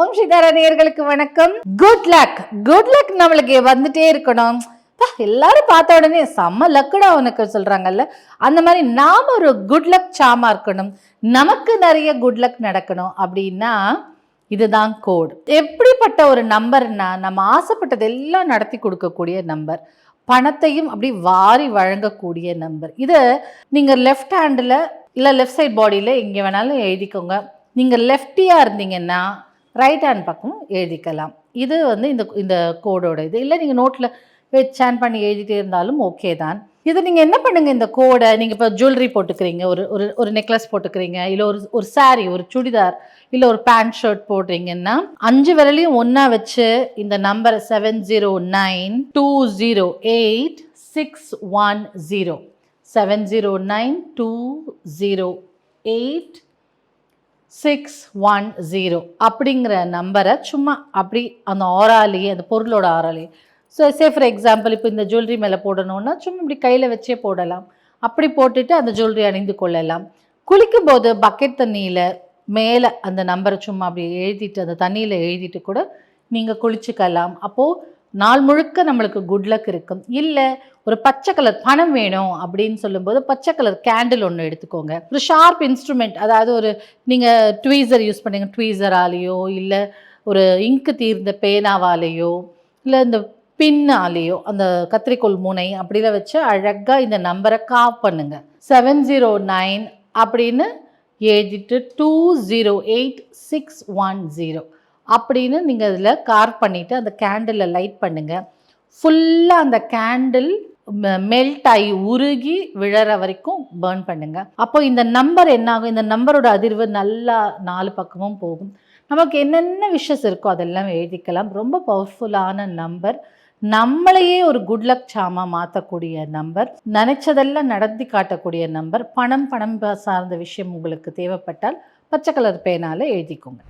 ஓம் ஸ்ரீதாரா நேர்களுக்கு வணக்கம். Good luck good luck நம்மளுக்கு வந்துட்டே இருக்கணும். எல்லாரும் பார்த்த உடனே செம்ம லக்குடா உனக்கு சொல்றாங்கல்ல. அந்த மாதிரி நாம ஒரு குட் லக் சாமா இருக்கணும். நமக்கு நிறைய குட் லக் நடக்கணும். அப்படின்னா இதுதான் கோட் எப்படிப்பட்ட ஒரு நம்பர்னா நம்ம ஆசைப்பட்டது எல்லாம் நடத்தி கொடுக்கக்கூடிய நம்பர் பணத்தையும் அப்படி வாரி வழங்கக்கூடிய நம்பர் இதை நீங்கள் லெஃப்ட் ஹேண்டில் இல்லை லெஃப்ட் சைட் பாடியில் எங்கே வேணாலும் எழுதிக்கோங்க. நீங்கள் லெஃப்டியாக இருந்தீங்கன்னா ரைட் ஹேண்ட் பக்கம் எழுதிக்கலாம். இது வந்து இந்த இந்த கோடோட இது. இல்லை நீங்கள் நோட்டில் சேன் பண்ணி எழுதிட்டே இருந்தாலும் ஓகே தான். இது நீங்கள் என்ன பண்ணுங்கள் இந்த கோடை நீங்கள் இப்போ ஜுவல்லரி போட்டுக்கிறீங்க. ஒரு ஒரு ஒரு நெக்லஸ் போட்டுக்கிறீங்க. இல்லை ஒரு ஒரு சாரீ ஒரு சுடிதார் இல்லை ஒரு பேண்ட் ஷர்ட் போடுறீங்கன்னா அஞ்சு விரலையும் ஒன்றா வச்சு இந்த number seven zero nine two zero eight six one zero seven zero nine two zero eight six one zero அப்படிங்கிற நம்பரை சும்மா அப்படி அந்த ஆறாலேயே அந்த பொருளோட ஆராலேயே ஸோ சே ஃபார் எக்ஸாம்பிள் இப்போ இந்த ஜுவல்லரி மேலே போடணும்னா சும்மா இப்படி கையில் வச்சே போடலாம். அப்படி போட்டுட்டு அந்த ஜுவல்லரி அணிந்து கொள்ளலாம். குளிக்கும் போது பக்கெட் தண்ணியில் மேலே அந்த நம்பரை சும்மா அப்படி எழுதிட்டு அந்த தண்ணியில் எழுதிட்டு கூட நீங்கள் குளிச்சுக்கலாம். அப்போது நாள் முழுக்க நம்மளுக்கு குட் லக் இருக்கும். இல்லை ஒரு பச்சை கலர் பணம் வேணும் அப்படின்னு சொல்லும்போது பச்சை கலர் கேண்டில் ஒன்று எடுத்துக்கோங்க. ஒரு ஷார்ப் இன்ஸ்ட்ருமெண்ட் அதாவது ஒரு நீங்கள் ட்வீசர் யூஸ் பண்ணுங்க ட்வீசராலேயோ இல்லை ஒரு இங்கு தீர்ந்த பேனாவாலேயோ இல்லை இந்த பின்னாலேயோ அந்த கத்திரிக்கோல் முனை அப்படிலாம் வச்சு அழகாக இந்த நம்பரை காப் பண்ணுங்கள் செவன் ஜீரோ நைன் அப்படின்னு எழுதிட்டு two zero eight six one zero அப்படின்னு நீங்கள் அதில் கார்வ் பண்ணிவிட்டு அந்த கேண்டிலில் லைட் பண்ணுங்கள் ஃபுல்லாக அந்த கேண்டில் மெல்ட் ஆகி உருகி விழற வரைக்கும் பேர்ன் பண்ணுங்கள் அப்போ இந்த நம்பர் என்னாகும்? இந்த நம்பரோட அதிர்வு நல்லா நாலு பக்கமும் போகும். நமக்கு என்னென்ன விஷஸ் இருக்கோ அதெல்லாம் எழுதிக்கலாம். ரொம்ப பவர்ஃபுல்லான நம்பர் நம்மளையே ஒரு குட் லக் சாமா மாற்றக்கூடிய நம்பர் நினைச்சதெல்லாம் நடத்தி காட்டக்கூடிய நம்பர் பணம் பணம் சார்ந்த விஷயம் உங்களுக்கு தேவைப்பட்டால் பச்சை கலர் பேனால எழுதிக்கோங்க.